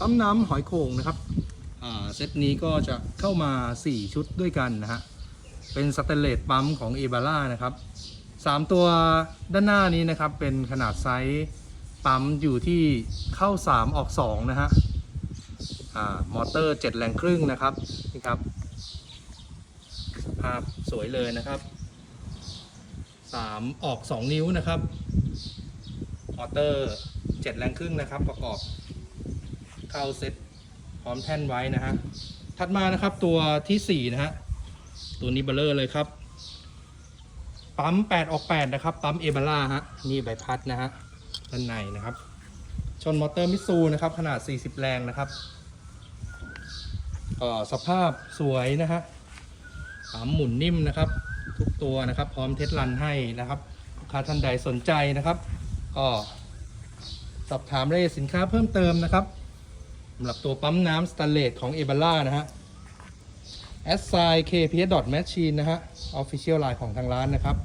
ปั๊มน้ำหอยโข่งนะครับอ่าเซตนี้ก็จะเข้ามา 4 ชุดด้วยกันนะฮะ เป็นสเตนเลสปั๊มของเอบาร่านะครับ 3 ตัวด้านหน้านี้นะครับ เป็นขนาดไซส์ปั๊มอยู่ที่เข้า 3 ออก 2 นะฮะอ่ามอเตอร์ 7 แรงครึ่งนะครับนี่ครับสภาพสวยเลยนะครับ 3 ออก 2 นิ้วนะครับ มอเตอร์ 7 แรงครึ่งนะครับประกอบ เข้าเซ็ตพร้อมแท่นไว้นะฮะ ถัดมานะครับตัวทีสี่4นะฮะ ตัวนี้เบลเลอร์เลยครับ ปั๊ม8ออก8นะครับ ปั๊มเอเบาร่าฮะ นี่ใบพัดนะฮะ ด้านในนะครับ ชนมอเตอร์มิซูนะครับ ขนาด 40 แรงนะครับก็สภาพสวยนะฮะปั๊มหมุนนิ่มนะครับ ทุกตัวนะครับ พร้อมเทสรันให้นะครับลูกค้าท่านใดสนใจนะครับ ก็สอบถามรายละเอียดสินค้าเพิ่มเติมนะครับ สำหรับตัวปั๊มน้ำสแตนเลสของเอเบล่านะฮะ s i k p s machine นะฮะ official line ของทางร้านนะครับ